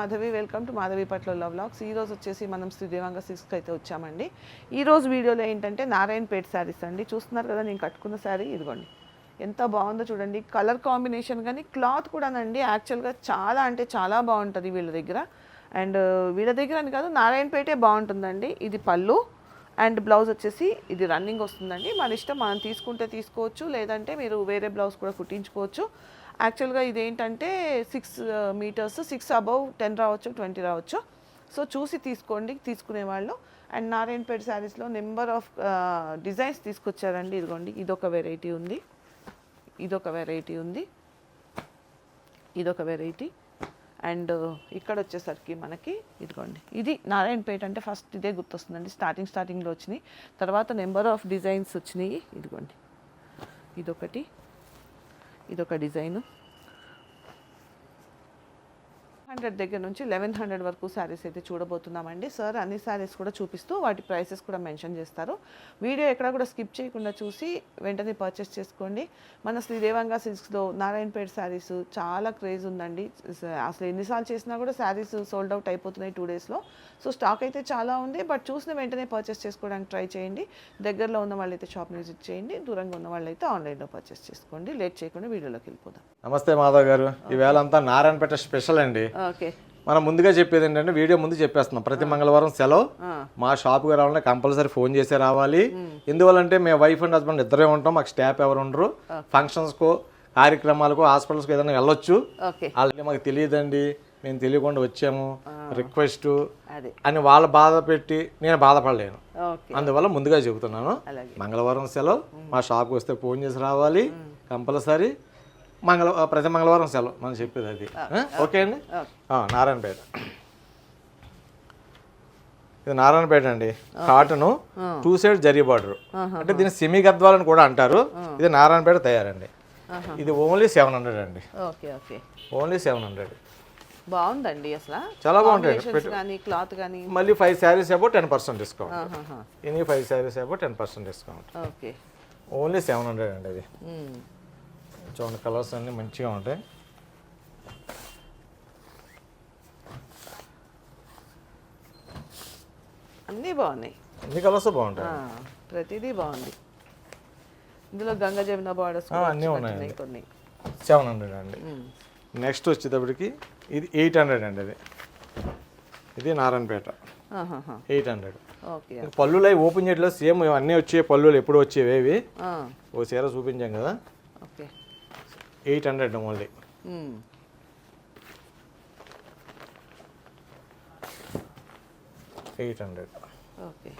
Madhavi welcome to Madhavi పట్ల love lakhs ఈ రోజు వచ్చేసి మనం శ్రీదేవంగా సిక్స్కి అయితే వచ్చామండి. ఈ రోజు వీడియోలో ఏంటంటే నారాయణపేట శారీస్ అండి. చూస్తున్నారు కదా నేను కట్టుకున్న శారీ ఇదిగోండి. ఎంత బాగుందో చూడండి. కలర్ కాంబినేషన్ కానీ క్లాత్ కూడానండి. యాక్చువల్గా చాలా అంటే చాలా బాగుంటుంది వీళ్ళ దగ్గర. అండ్ uh, వీళ్ళ దగ్గర అని కాదు నారాయణపేటే బాగుంటుందండి. ఇది పళ్ళు. అండ్ బ్లౌజ్ వచ్చేసి ఇది రన్నింగ్ వస్తుందండి. మన ఇష్టం మనం తీసుకుంటే తీసుకోవచ్చు లేదంటే మీరు వేరే బ్లౌజ్ కూడా కుట్టించుకోవచ్చు. యాక్చువల్గా ఇదేంటంటే six metres six above ten రావచ్చు ట్వంటీ రావచ్చు. సో చూసి తీసుకోండి తీసుకునే వాళ్ళు. అండ్ నారాయణపేట శారీస్లో నెంబర్ ఆఫ్ డిజైన్స్ తీసుకొచ్చారండి. ఇదిగోండి ఇదొక వెరైటీ ఉంది. ఇదొక వెరైటీ ఉంది. ఇదొక వెరైటీ. అండ్ ఇక్కడ వచ్చేసరికి మనకి ఇదిగోండి ఇది నారాయణపేట అంటే ఫస్ట్ ఇదే గుర్తొస్తుందండి. స్టార్టింగ్ స్టార్టింగ్లో వచ్చినాయి. తర్వాత నెంబర్ ఆఫ్ డిజైన్స్ వచ్చినాయి. ఇదిగోండి ఇదొకటి. ఇదొక డిజైను హండ్రెడ్ దగ్గర నుంచి లెవెన్ హండ్రెడ్ వరకు శారీస్ అయితే చూడబోతున్నామండి. సార్ అన్ని శారీస్ కూడా చూపిస్తూ వాటి ప్రైసెస్ కూడా మెన్షన్ చేస్తారు. వీడియో ఎక్కడ కూడా స్కిప్ చేయకుండా చూసి వెంటనే పర్చేస్ చేసుకోండి. మన శ్రీదేవంగా సిల్క్స్లో నారాయణపేట శారీస్ చాలా క్రేజ్ ఉందండి. అసలు ఎన్నిసార్లు చేసినా కూడా శారీస్ సోల్డ్ అవుట్ అయిపోతున్నాయి టూ డేస్లో. సో స్టాక్ అయితే చాలా ఉంది. బట్ చూసిన వెంటనే పర్చేస్ చేసుకోవడానికి ట్రై చేయండి. దగ్గరలో ఉన్న వాళ్ళైతే షాప్ని విజిట్ చేయండి. దూరంగా ఉన్న వాళ్ళైతే ఆన్లైన్లో పర్చేస్ చేసుకోండి. లేట్ చేయకుండా వీడియోలోకి వెళ్ళిపోదాం. నమస్తే మాధవ్ గారు. ఈవేళ అంతా నారాయణపేట స్పెషల్ అండి. మనం ముందుగా చెప్పేది ఏంటంటే వీడియో ముందు చెప్పేస్తున్నాం. ప్రతి మంగళవారం సెలవు. మా షాప్కి రావాలంటే కంపల్సరీ ఫోన్ చేసే రావాలి. ఎందువల్లంటే మేము వైఫ్ అండ్ హస్బెండ్ ఇద్దరే ఉంటాం. మాకు స్టాఫ్ ఎవరు ఉండరు. ఫంక్షన్స్కో కార్యక్రమాలకు హాస్పిటల్స్కి ఏదైనా వెళ్ళొచ్చు. వాళ్ళకి మాకు తెలియదండి. మేము తెలియకుండా వచ్చాము. రిక్వెస్ట్ అని వాళ్ళ బాధ పెట్టి నేను బాధపడలేను. అందువల్ల ముందుగా చెబుతున్నాను. అలాగే. మంగళవారం సెలవు. మా. షాప్కి వస్తే ఫోన్ చేసి రావాలి. కంపల్సరీ మంగళ ప్రతి మంగళవారం సెలవు. మనం చెప్పేది అది? ఓకే. అండి? నారాయణపేట. ఇది నారాయణపేట అండి. Cotton two side zari border. అంటే దీన్ని సెమీ గద్వాలని కూడా అంటారు. ఇది నారాయణపేట తయారండి. ఇది ఓన్లీ సెవెన్ హండ్రెడ్ అండి. Only seven hundred. బాగుందండి అసలు. చాలా బాగుంటాయి. కానీ క్లాత్ కానీ మళ్ళీ five saris above ten percent discount. ఇన్ని five saris above ten percent discount. Okay. Only seven hundred అండి మ్మ్. చూడండి కలర్స్ అన్నీ మంచిగా ఉంటాయి. అన్నీ బాగున్నాయి. అన్ని కలర్స్ బాగుంటాయి. ప్రతిదీ బాగుంది. ఇందులో గంగ జమున బార్డర్స్ అన్నీ ఉన్నాయండి. కొన్ని. సెవెన్ హండ్రెడ్ అండి. నెక్స్ట్ వచ్చేటప్పటికి ఇది ఎయిట్ హండ్రెడ్ అండి ఇది ఇది నారాయణపేట. ఎయిట్ హండ్రెడ్ ఓకే పళ్ళులు అవి ఓపెన్ చేయట్లో సేమ్ అన్నీ వచ్చే పళ్ళులు ఎప్పుడు వచ్చేవి ఓ చీర చూపించాం కదా. Okay. Eight hundred only. Hmm. Eight hundred. Okay.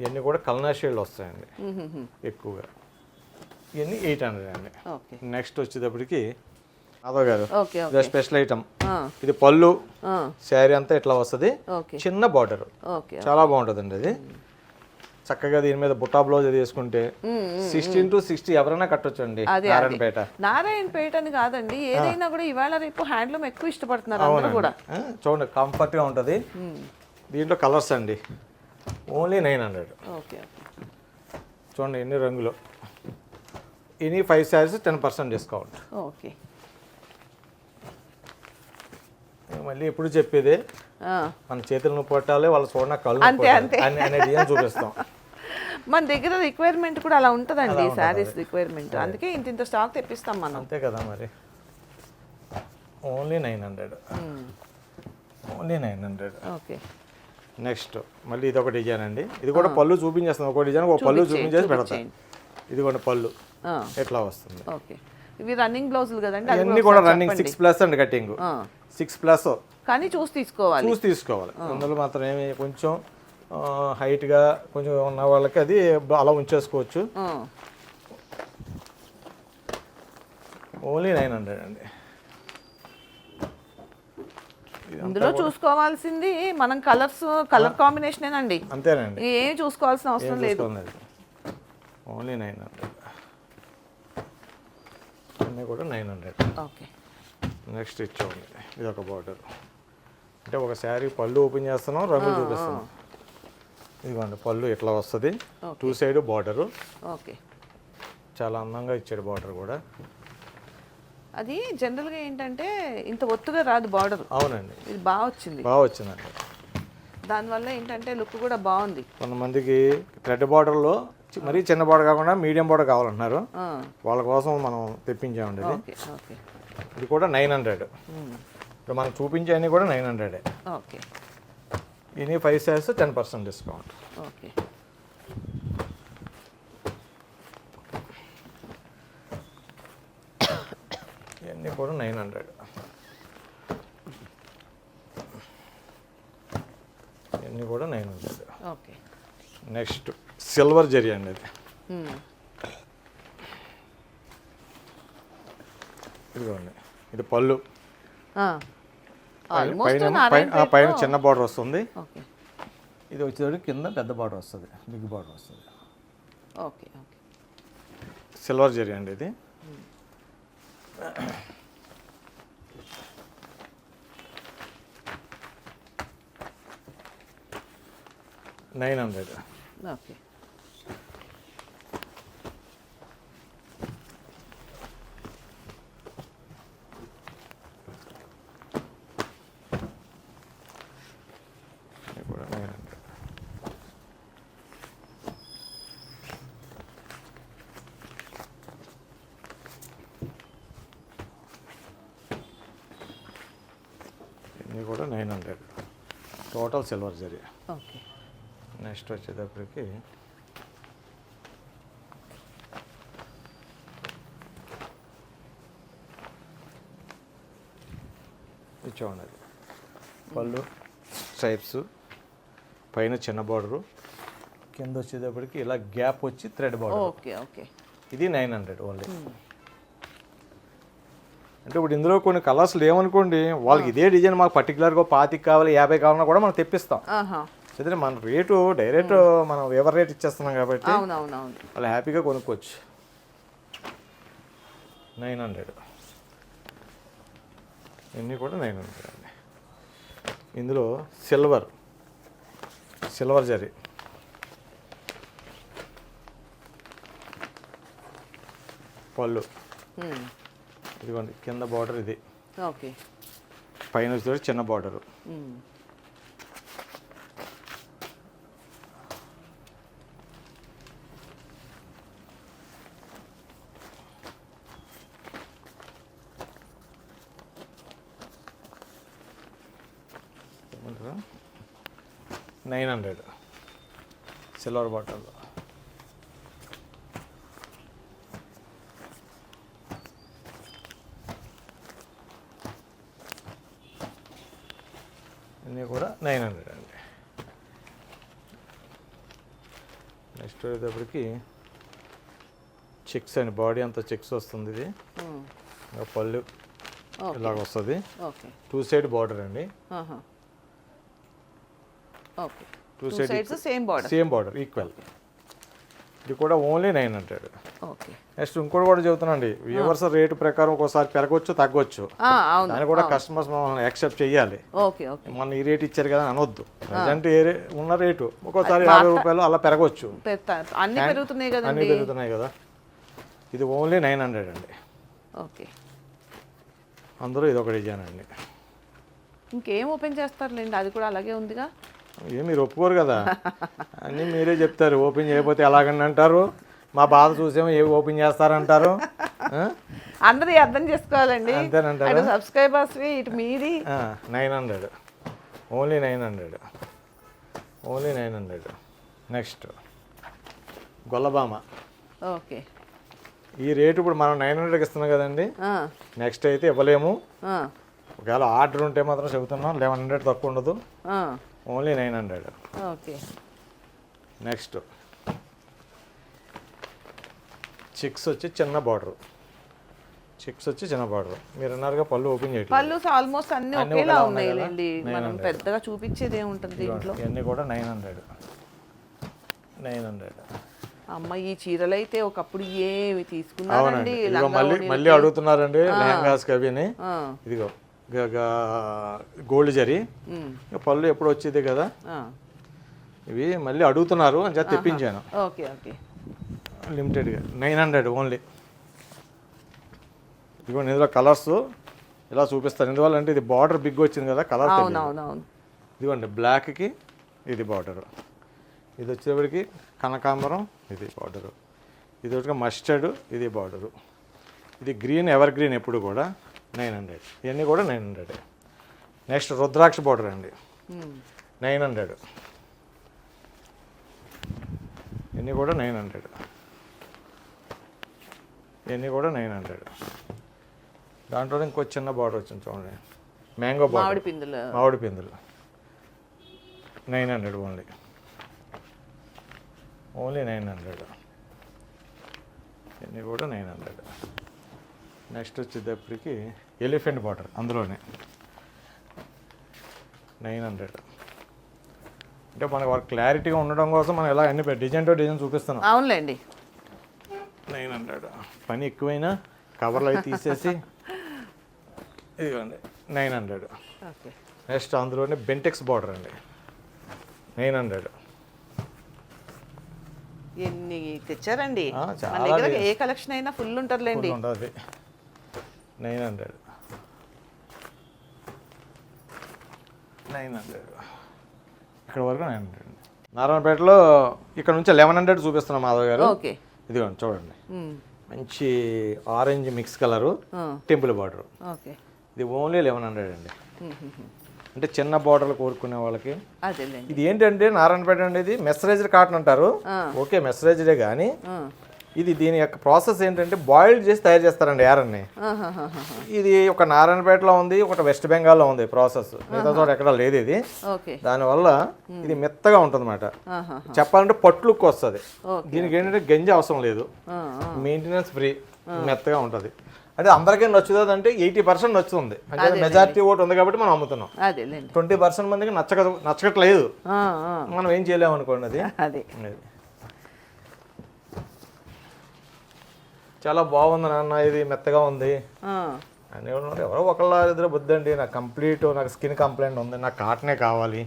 ఇవన్నీ కూడా కల్నా షేడ్లు వస్తాయండి. ఎక్కువగా. ఇవన్నీ ఎయిట్ హండ్రెడ్ అండి. నెక్స్ట్ వచ్చేటప్పటికి మాధవ్ గారు స్పెషల్ ఐటమ్. ఇది పళ్ళు శారీ అంతా ఇట్లా వస్తుంది? చిన్న బార్డర్. ఓకే చాలా బాగుంటుందండి అది. చక్కగా దీని మీద బుట్టా బ్లౌజ్ అది వేసుకుంటే సిక్స్టీన్ టు సిక్స్టీ ఎవరైనా కట్టొచ్చు అండి నారాయణపేట. నారాయణపేట అని కాదండి ఏదైనా కూడా ఇవాళ రేపు హ్యాండ్లూమ్ ఎక్కువ ఇష్టపడుతున్నారు అందరూ కూడా. చూడండి కంఫర్ట్గా ఉంటుంది. మ్మ్. దీంట్లో కలర్స్ అండి. ఓన్లీ నైన్ హండ్రెడ్ ఓకే చూడండి ఎన్ని రంగులు. Any five saris ten percent discount okay. మళ్ళీ ఎప్పుడు చెప్పేదే మన చేతులు నొప్పి పట్టాలి వాళ్ళు చూడండి కళ్ళు అంతే, అంతే. అని అనేది ఏం చూపిస్తాం. మన దగ్గర రిక్వైర్మెంట్ కూడా అలా ఉంటుందండి శారీస్ రిక్వైర్మెంట్ అందుకే ఇంత ఇంత స్టాక్ తెప్పిస్తాం మనం. అంతే కదా మరి. Only nine hundred. Only nine hundred okay. Next మళ్ళీ ఇది ఒక డిజైన్ అండి. ఇది కూడా పళ్ళు చూపించేస్తాం. ఒక డిజైన్ ఒక పళ్ళు చూపించేసి పెడతాం. ఇది కూడా పళ్ళు. ఎట్లా వస్తుంది? ఓకే. ఇవి రన్నింగ్ బ్లౌజులు కదండి అన్నీ కూడా రన్నింగ్ సిక్స్ ప్లస్ అండి కటింగ్ సిక్స్ ప్లస్. కానీ చూసి తీసుకోవాలి. చూసి తీసుకోవాలి. అందులో మాత్రం ఏమి కొంచెం హైట్గా కొంచెం ఉన్న వాళ్ళకి అది అలా ఉంచేసుకోవచ్చు. ఓన్లీ నైన్ హండ్రెడ్ అండి. ఇందులో చూసుకోవాల్సింది మనం కలర్స్ కలర్ కాంబినేషన్ అండి అంతేనండి. ఏం చూసుకోవాల్సిన అవసరం లేదు. Only nine hundred. అన్నీ కూడా నైన్ హండ్రెడ్. ఓకే. నెక్స్ట్ ఇచ్చేయండి ఇది ఒక బార్డర్ అంటే ఒక శారీ పళ్ళు ఓపెన్ చేస్తున్నాం రంగులు చూపిస్తున్నాం. ఇదిగోండి పళ్ళు ఇట్లా వస్తుంది. Two side border okay. చాలా అందంగా ఇచ్చాడు బార్డర్ కూడా. అది జనరల్గా ఏంటంటే ఇంత ఒత్తుగా రాదు బార్డర్ అవునండి. ఇది బాగా వచ్చింది. బాగా వచ్చిందండి. దానివల్ల ఏంటంటే లుక్ కూడా బాగుంది. కొంతమందికి థ్రెడ్ బార్డర్లో మరీ చిన్న బార్డర్ కాకుండా మీడియం బార్డర్ కావాలంటున్నారు. వాళ్ళ కోసం మనం తెప్పించామండి ఓకే. ఇది కూడా నైన్ హండ్రెడ్. ఇప్పుడు మనం చూపించే అన్ని కూడా నైన్ హండ్రెడే. ఓకే. ఇన్ని five size ten percent discount. Okay. ఇవన్నీ కూడా నైన్ హండ్రెడ్. ఇవన్నీ కూడా nine hundred. Okay. Next silver zari అండి ఇది. ఉమ్, ఇదిగోండి. ఇది పళ్ళు. ఆ. పైన ఆల్మోస్ట్ పైన- చిన్న బార్డర్ వస్తుంది. ఓకే. ఇది వచ్చేటప్పుడు కింద పెద్ద బార్డర్ వస్తుంది. బిగ్ బార్డర్ వస్తుంది. Okay okay. సిల్వర్ జరీ అండి ఇది. నైన్ హండ్రెడ్ ఓకే ఇది కూడా నైన్ హండ్రెడ్ ఇవన్నీ కూడా nine hundred silver zari okay next వచ్చేటప్పటికి ఇచ్చామండి అది పళ్ళు స్ట్రైప్స్ పైన చిన్న బార్డరు కింద వచ్చేటప్పటికి ఇలా గ్యాప్ వచ్చి థ్రెడ్ బార్డర్ ఓకే ఓకే ఇది నైన్ హండ్రెడ్ ఓన్లీ అంటే ఇప్పుడు ఇందులో కొన్ని కలర్స్ లేవనుకోండి వాళ్ళకి ఇదే డిజైన్ మాకు పర్టికులర్గా పాతికి కావాలి యాభై కావాలన్నా కూడా మనం తెప్పిస్తాం. చదివిన మన రేటు డైరెక్ట్ మనం ఎవరి రేట్ ఇచ్చేస్తున్నాం కాబట్టి వాళ్ళు హ్యాపీగా కొనుక్కోవచ్చు. నైన్ హండ్రెడ్ ఇవన్నీ కూడా నైన్ హండ్రెడ్ అండి. ఇందులో సిల్వర్ సిల్వర్ జరీ. పళ్ళు. ఇదిగోండి కింద బార్డర్ ఇది. ఓకే. పైన వచ్చేది చిన్న border. Nine hundred. Silver bottle ఇవన్నీ కూడా నైన్ హండ్రెడ్ అండి నెక్స్ట్ వచ్చేటప్పటికి చెక్స్ అండి. బాడీ అంతా చెక్స్ వస్తుంది ఇది. ఇంకా పళ్ళు ఇలాగ వస్తుంది. టూ సైడ్ బార్డర్ అండి. Two side same border same border equal ఇది కూడా ఓన్లీ నైన్ హండ్రెడ్. నెక్స్ట్ ఇంకోటి కూడా చెబుతానండి వ్యూవర్స్ రేటు ప్రకారం ఒక్కోసారి పెరగవచ్చు అవును. దాన్ని కూడా కస్టమర్స్ మనం యాక్సెప్ట్ చేయాలి మన ఈ రేట్ ఇచ్చారు కదా అని అనొద్దు. ప్రజెంట్ ఏ ఉన్న రేటు. ఒక్కోసారి యాభై రూపాయలు అలా పెరగవచ్చు అన్ని పెరుగుతున్నాయి అన్నీ కదండి పెరుగుతున్నాయి కదా. ఇది ఓన్లీ నైన్ హండ్రెడ్ అండి. ఓకే. అందులో ఇది ఒక డిజైన్ అండి. ఇంకేం ఓపెన్ చేస్తారులేండి? అది కూడా అలాగే ఉందిగా. ఏ మీరు ఒప్పుకోరు కదా. అన్నీ మీరే చెప్తారు. ఓపెన్ చేయకపోతే ఎలాగని అంటారు? మా బాధ చూసేమో ఏ ఓపెన్ చేస్తారంటారు? అందరూ అర్థం చేసుకోవాలండి. అంతేనంటారా? సబ్స్క్రైబర్స్ ఇటు మీది. Nine hundred. Only nine hundred. Only nine hundred. Next. Gollabhama. Okay. ఈ రేటు ఇప్పుడు మనం నైన్ హండ్రెడ్కి ఇస్తున్నాం కదండి. నెక్స్ట్ అయితే ఇవ్వలేము. ఒకవేళ ఆర్డర్ ఉంటే మాత్రం చెబుతున్నాం. లెవెన్ హండ్రెడ్ తక్కువ ఉండదు. Only nine hundred. Okay. Next. Checks వచ్చి చిన్న బార్డర్. చిక్స్ వచ్చి చిన్న బార్డర్. మీరు అన్నారుగా పళ్ళు ఓపెన్ చేయట్లేదు. పళ్ళు ఆల్మోస్ట్ అన్ని ఒకేలా ఒకలా ఉన్నాయి ఉన్నాయి లేండి కదా? మనం 900. పెద్దగా చూపించేది ఏముంటుంది దీంట్లో? ఇవన్నీ కూడా నైన్ హండ్రెడ్. Nine hundred. అమ్మ ఈ చీరలు అయితే ఒకప్పుడు ఏవి తీసుకున్నారండి? మళ్ళీ. మళ్ళీ అడుగుతున్నారండి లెహంగాస్ అవిని. ఆ, ఇదిగో. గోల్డ్ జరీ. ఇక పళ్ళు ఎప్పుడు వచ్చేది కదా. ఇవి మళ్ళీ అడుగుతున్నారు అని చెప్పి తెప్పించాను ఓకే ఓకే. లిమిటెడ్గా నైన్ హండ్రెడ్ ఓన్లీ ఇదిగోండి ఇందులో కలర్స్ ఇలా చూపిస్తాను. ఎందువల్ల అంటే ఇది బార్డర్ బిగ్ వచ్చింది కదా కలర్ ఇదిగోండి బ్లాక్కి ఇది బార్డరు ఇది వచ్చేప్పటికి కనకాంబరం ఇది బార్డరు ఇది వచ్చి మస్టర్డ్ ఇది బార్డరు ఇది గ్రీన్ ఎవర్ గ్రీన్ ఎప్పుడు కూడా. Nine hundred. ఇవన్నీ కూడా nine hundred. Next rudraksha border అండి. Nine hundred. ఇవన్నీ కూడా నైన్ హండ్రెడ్. ఇవన్నీ కూడా నైన్ హండ్రెడ్. దాంట్లో ఇంకో చిన్న బార్డర్ వచ్చింది చూడండి. మ్యాంగో బార్డర్ పిందులు. మామిడి పిందులు. Nine hundred only. Only nine hundred. ఇవన్నీ కూడా నైన్ హండ్రెడ్. నెక్స్ట్ వచ్చేటప్పటికి ఎలిఫెంట్ బార్డర్ అందులోనే. నైన్ హండ్రెడ్ అంటే మనకు వాళ్ళకి క్లారిటీగా ఉండడం కోసం మనం ఎలా అన్ని డిజైన్ టు డిజైన్ చూపిస్తున్నాం. అవునులేండి. నైన్ హండ్రెడ్ పని ఎక్కువైనా కవర్లు అవి తీసేసి ఇదిగోండి నైన్ హండ్రెడ్ నెక్స్ట్ అందులోనే బెంటెక్స్ బార్డర్ అండి. నైన్ హండ్రెడ్ ఎన్ని తెచ్చారండి? ఏ కలెక్షన్ అయినా ఫుల్ ఉంటుందిలేండి. ఉంటుంది. Nine hundred nine hundred. ఇక్కడ వరకు నైన్ హండ్రెడ్. నారాయణపేటలో ఇక్కడ నుంచి లెవెన్ హండ్రెడ్ చూపిస్తున్నాం మాధవ్ గారు. ఓకే. ఇదిగోండి చూడండి. మంచి orange mix colour temple border. Okay. ఇది ఓన్లీ లెవెన్ హండ్రెడ్ అండి. అంటే చిన్న బార్డర్లు కోరుకునే వాళ్ళకి. ఇది ఏంటంటే నారాయణపేట అనేది మెసరైజ్డ్ కాటన్ అంటారు. ఓకే మెసరైజ్డే కానీ ఇది దీని యొక్క ప్రాసెస్ ఏంటంటే బాయిల్డ్ చేసి తయారు చేస్తారండి ఆహాహాహా. ఇది ఒక నారాయణపేటలో ఉంది ఒకటి వెస్ట్ బెంగాల్లో ఉంది ప్రాసెస్. మిగతా చోట ఎక్కడ లేదు ఇది. దానివల్ల ఇది మెత్తగా ఉంటుంది అన్నమాట ఆహాహా. చెప్పాలంటే పట్టులుక్ వస్తుంది. దీనికి ఏంటంటే గంజి అవసరం లేదు. మెయింటెనెన్స్ ఫ్రీ మెత్తగా ఉంటుంది. అంటే అందరికీ నచ్చుతుంది అంటే ఎయిటీ పర్సెంట్ నచ్చుతుంది. అంటే మెజారిటీ ఓట్ ఉంది కాబట్టి మనం అమ్ముతున్నాం. ట్వంటీ పర్సెంట్ మందికి నచ్చక నచ్చట్లేదు. మనం ఏం చేయలేము అనుకోండి అది అదే అది. చాలా బాగుంది నాన్న ఇది మెత్తగా ఉంది. అని ఎవరు ఒకళ్ళ ఇద్దరు బుద్ధి అండి నాకు కంప్లీట్ నాకు స్కిన్ కంప్లైంట్ ఉంది నాకు కాటనే కావాలి.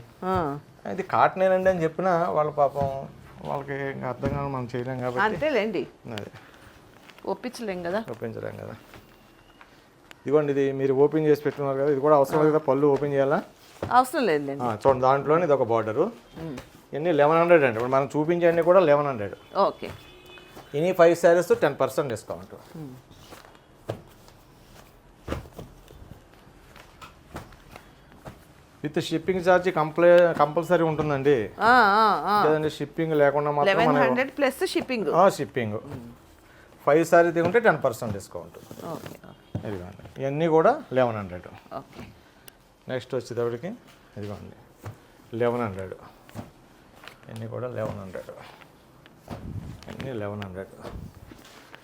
ఇది కాటనేనండి అని చెప్పినా వాళ్ళ పాపం వాళ్ళకి ఇంకా అర్థం కాదు మనం చేయలేం కాబట్టి. అంతేలేండి. అది. ఒప్పించలేం కదా. ఒప్పించలేం కదా. ఇదిగోండి ఇది మీరు ఓపెన్ చేసి పెట్టున్నారు కదా ఇది కూడా అవసరం లేదు కదా పళ్ళు ఓపెన్ చేయాలా? అవసరం ఆ, చూడండి దాంట్లోనే ఇది ఒక బార్డరు ఇవన్నీ లెవెన్ హండ్రెడ్ అండి. ఇప్పుడు మనం చూపించేవన్నీ కూడా లెవెన్ హండ్రెడ్ ఓకే. ఇన్ని five saris ten percent discount. With shipping charge comply compulsory ఉంటుందండి. లేదంటే షిప్పింగ్ లేకుండా మాత్రం hundred plus shipping shipping five sari తీసుకుంటే టెన్ పర్సెంట్ డిస్కౌంట్ ఇదిగోండి. ఇవన్నీ కూడా లెవెన్ హండ్రెడ్ నెక్స్ట్ వచ్చేటప్పటికి ఇదిగోండి. లెవెన్ హండ్రెడ్ ఇవన్నీ కూడా లెవెన్ హండ్రెడ్ అన్నీ లెవెన్ హండ్రెడ్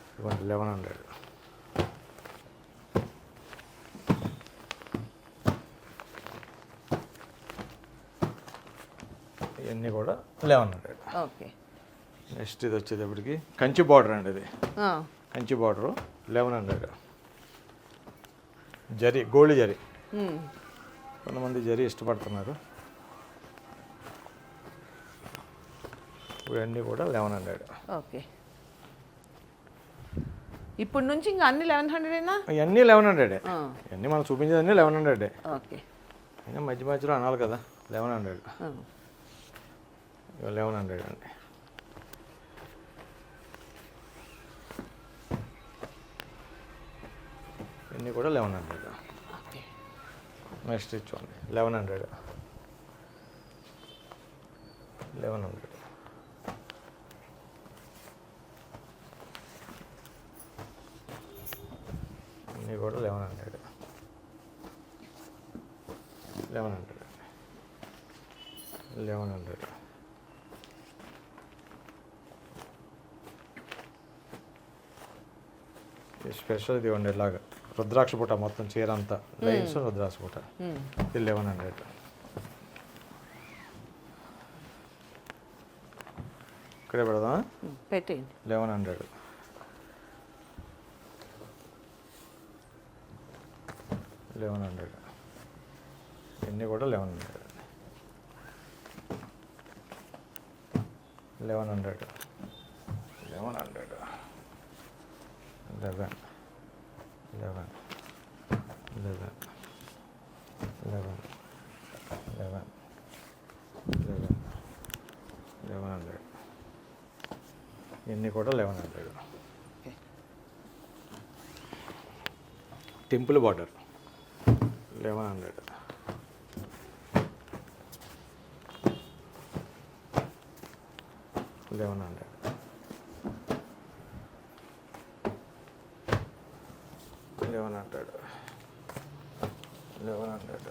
ఇదిగోండి లెవెన్ హండ్రెడ్ ఇవన్నీ కూడా లెవెన్ హండ్రెడ్ ఓకే. నెక్స్ట్ ఇది వచ్చేటప్పటికి కంచి బార్డర్ అండి ఇది. Kanchi border eleven hundred zari gold zari. కొంతమంది జరి ఇష్టపడుతున్నారు. ఇవన్నీ కూడా లెవెన్ హండ్రెడ్. ఓకే. ఇప్పుడు నుంచి ఇంకా అన్ని లెవెన్ హండ్రెడేనా? ఇవన్నీ లెవెన్ హండ్రెడే. ఇవన్నీ మనం చూపించేదన్నీ లెవెన్ హండ్రెడే. ఓకే. అయినా మధ్య మధ్యలో అనాలి కదా లెవెన్ హండ్రెడ్. లెవెన్ హండ్రెడ్ అండి. ఇవన్నీ కూడా లెవెన్ హండ్రెడ్. ఓకే. నెక్స్ట్ ఇచ్చోండి లెవెన్ హండ్రెడ్. Eleven hundred. ఇన్ని కూడా eleven hundred. Eleven hundred. Eleven hundred. Special ఇది ఉండే ఇలాగా. రుద్రాక్ష పుట మొత్తం చీర అంతా. లైన్స్ రుద్రాక్ష పుట. ఇది లెవెన్ హండ్రెడ్. ఇక్కడే పెడదాం పెట్టేయండి. Eleven hundred. Eleven hundred. ఇవన్నీ కూడా eleven hundred. Eleven hundred. Eleven hundred. Eleven. Eleven. Eleven. Eleven. Eleven. Eleven. Eleven hundred. ఇవన్నీ కూడా eleven hundred. Temple border. Eleven hundred. Eleven hundred. Eleven hundred. Eleven hundred.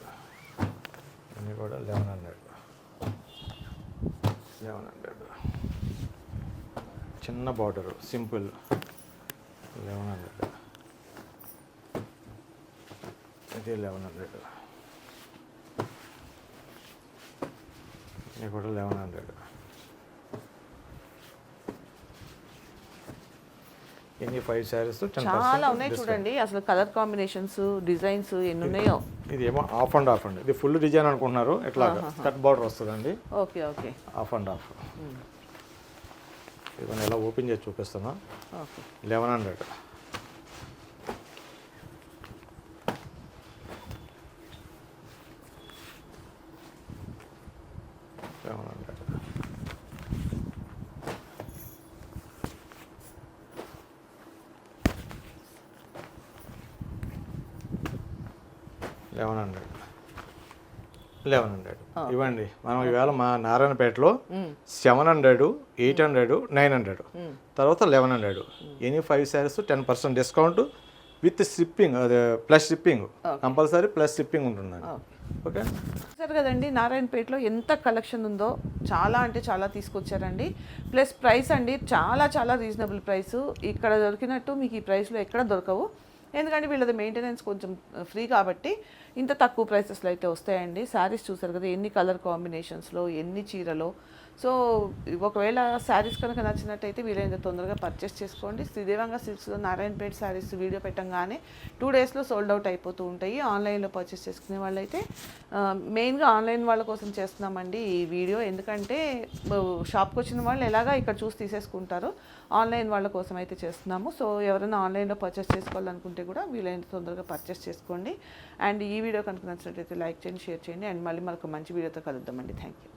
అన్నీ కూడా eleven hundred. Eleven hundred. చిన్న border simple. Eleven hundred. ఇది eleven hundred ఇది కూడా eleven hundred ఎన్ని five saris చాలా ఉన్నాయి చూడండి. అసలు కలర్ కాంబినేషన్స్ డిజైన్స్ ఎన్ని ఉన్నాయో ఇది ఏమో ఆఫ్ అండ్ ఆఫ్ అండి. ఇది ఫుల్ డిజైన్ అనుకుంటున్నారు. ఎట్లా కట్ బార్డర్ వస్తుందండి. Okay okay. Half and half. ఇది ఎలా ఓపెన్ చేసి చూపిస్తున్నా. Okay. Eleven hundred eleven hundred eleven hundred eleven hundred. ఇవ్వండి. మనం ఈవేళ మా నారాయణపేటలో seven hundred eight hundred nine hundred. తర్వాత eleven hundred. Any five saris ten percent discount with shipping అదే plus shipping. Compulsory plus shipping ఉంటుందండి. Okay. చూసారు కదండి నారాయణపేటలో ఎంత కలెక్షన్ ఉందో చాలా అంటే చాలా తీసుకొచ్చారండి. ప్లస్ ప్రైస్ అండి చాలా చాలా రీజనబుల్ ప్రైస్. ఇక్కడ దొరికినట్టు మీకు ఈ ప్రైస్లో ఎక్కడ దొరకవు. ఎందుకంటే వీళ్ళది మెయింటెనెన్స్ కొంచెం ఫ్రీ కాబట్టి ఇంత తక్కువ ప్రైసెస్లో అయితే వస్తాయండి. శారీస్ చూసారు కదా ఎన్ని కలర్ కాంబినేషన్స్లో ఎన్ని చీరలో సో ఒకవేళ శారీస్ కనుక నచ్చినట్టయితే వీలైనంత తొందరగా పర్చేస్ చేసుకోండి. శ్రీదేవంగా సిల్క్స్లో నారాయణపేట శారీస్ వీడియో పెట్టంగానే టూ డేస్లో సోల్డ్ అవుట్ అయిపోతూ ఉంటాయి. ఆన్లైన్లో పర్చేస్ చేసుకునే వాళ్ళైతే మెయిన్గా ఆన్లైన్ వాళ్ళ కోసం చేస్తున్నామండి ఈ వీడియో. ఎందుకంటే షాప్కి వచ్చిన వాళ్ళు ఎలాగా ఇక్కడ చూసి తీసేసుకుంటారు ఆన్లైన్ వాళ్ళ కోసం అయితే చేస్తున్నాము. సో ఎవరైనా ఆన్లైన్లో పర్చేస్ చేసుకోవాలనుకుంటే కూడా వీలైనంత తొందరగా పర్చేస్ చేసుకోండి. అండ్ ఈ వీడియో కనుక నచ్చినట్లయితే లైక్ చేయండి షేర్ చేయండి. అండ్ మళ్ళీ మనకు మంచి వీడియోతో కలుద్దామండి. Thank you